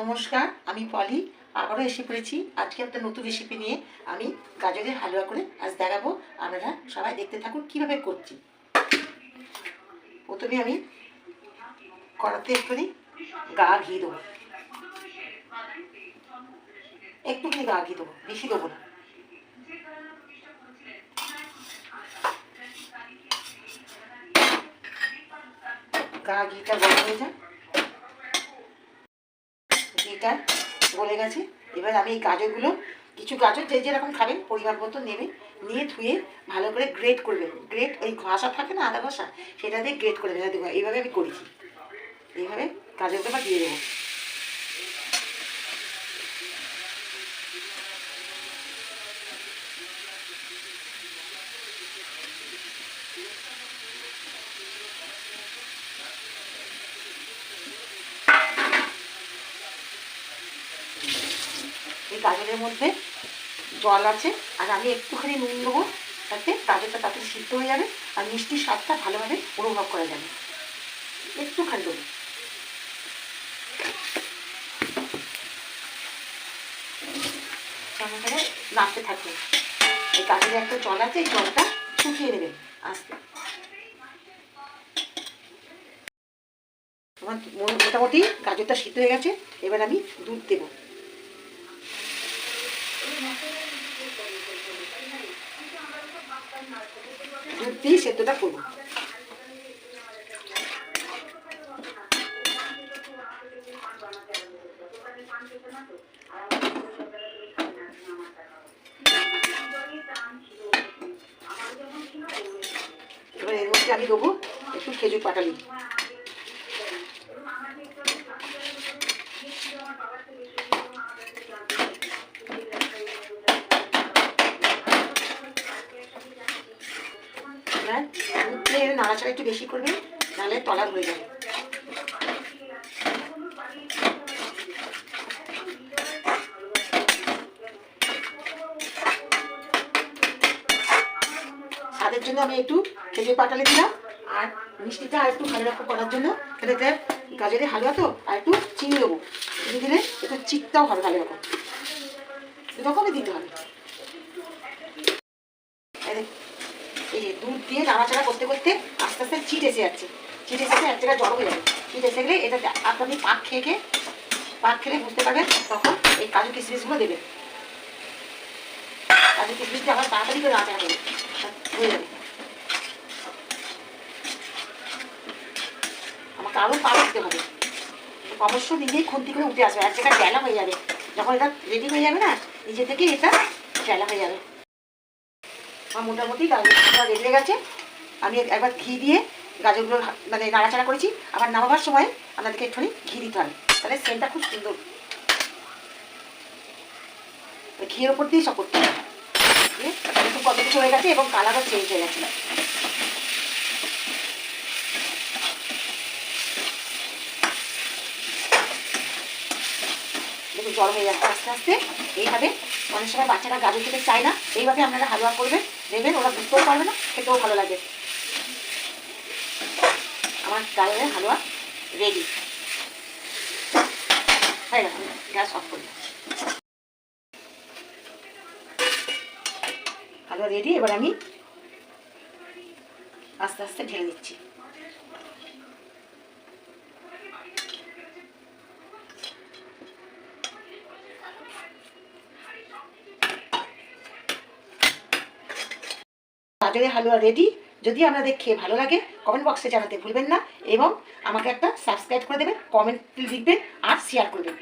নমস্কার, আমি পলি। আবারও এসে পড়েছি। আজকে একটা নতুন রেসিপি নিয়ে আমি গাজরের হালুয়া করে আজ দেখাবো। আপনারা সবাই দেখতে থাকুন কীভাবে করছি। প্রথমে আমি কড়াতে একটুখানি গা ঘি দেবো। একটুখানি গা ঘি দেবো, বেশি দেবো না। গা ঘিটা গরম হয়ে যায় ঘিটা গলে গেছে। এবার আমি এই গাজরগুলো, কিছু গাজর যে যেরকম খাবেন, পরিমাণ মতো নেবে। নিয়ে ধুয়ে ভালো করে গ্রেট করবেন গ্রেট ওই ঘষা থাকে না আদা ঘষা, সেটা দিয়ে গ্রেট করে দেবেন দেবো এইভাবে আমি করেছি। এইভাবে গাজরটা দিয়ে দেবো এই গাজরের মধ্যে জল আছে। আর আমি একটুখানি নুন দেবো, তাতে গাজরটা তাড়াতাড়ি সিদ্ধ হয়ে যাবে আর মিষ্টির স্বাদটা ভালোভাবে অনুভব করা যাবে। একটুখানি দেবো। চামচে নাড়তে থাকবে। এই গাজরের একটা জল আছে, এই জলটা শুকিয়ে নেবে। আস্তে। মোটামুটি গাজরটা সিদ্ধ হয়ে গেছে, এবার আমি দুধ দেবো। দুধ দিয়ে সেদ্ধটা করব এবার আমি দেবো একটু খেজুর পাটালি। দুধ দিয়ে নাড়াচাড়া একটু বেশি করবে নাহলে তলা ধরে যাবে। স্বাদের জন্য আমি একটু খেজুর পাটালি দিলাম, আর মিষ্টিটা আর একটু ভালো রকম করার জন্য এটাতে গাজরের হালুয়া তো, আর একটু চিনি দেবো। চিনি দিলে একটু চিটটাও হবে ভালো রকম। এরকমই দিতে হবে এই দেখ, এই দুধ দিয়ে নাড়াচাড়া করতে করতে আস্তে আস্তে চিট এসে যাচ্ছে। চিট এসে এক জায়গায় জড়ো হয়ে যাবে। চিট এসে গেলে এটা আপনি পাক খেয়ে খেয়ে, পাক খেলে বুঝতে পারবেন তখন এই কাজু কিশমিশগুলো দেবেন কাজু কিশমিশটা আবার তাড়াতাড়ি করে নাড়াচাড়া করবে হয়ে যাবে। আমাকে আরও পাক দিতে হবে। অবশ্য নিজেই খুন্তি করে উঠে আসবে, এক জায়গায় ডেলা হয়ে যাবে। যখন এটা রেডি হয়ে যাবে না, নিজে থেকে এটা ডেলা হয়ে যাবে। আমার মোটামুটি গাজরটা হয়ে গেছে। আমি একবার ঘি দিয়ে গাজরগুলো মানে নাড়াচাড়া করেছি। আবার নামাবার সময় আপনাদেরকে একটুখানি ঘি দিতে হবে। তাহলে সেন্টটা খুব সুন্দর। ঘিয়ের ওপর দিয়ে সব করতে হবে। কত কিছু হয়ে গেছে এবং কালারও চেঞ্জ হয়ে গেছে। দেখুন জল হয়ে যাচ্ছে আস্তে আস্তে। এইভাবে অনেক সময় বাচ্চারা গাজর খেতে চায় না। এইভাবে আপনারা হালুয়া করবেন দেবেন ওরা বুঝতেও পারবে না, খেতেও ভালো লাগে। আমার গাজরের হালুয়া রেডি গ্যাস অফ করি। হালুয়া রেডি এবার আমি আস্তে আস্তে ঢেলে দিচ্ছি। গাজরের হালুয়া রেডি যদি আপনাদের খেয়ে ভালো লাগে কমেন্ট বক্সে জানাতে ভুলবেন না এবং আমাকে একটা সাবস্ক্রাইব করে দেবেন কমেন্ট লিখবেন আর শেয়ার করবেন।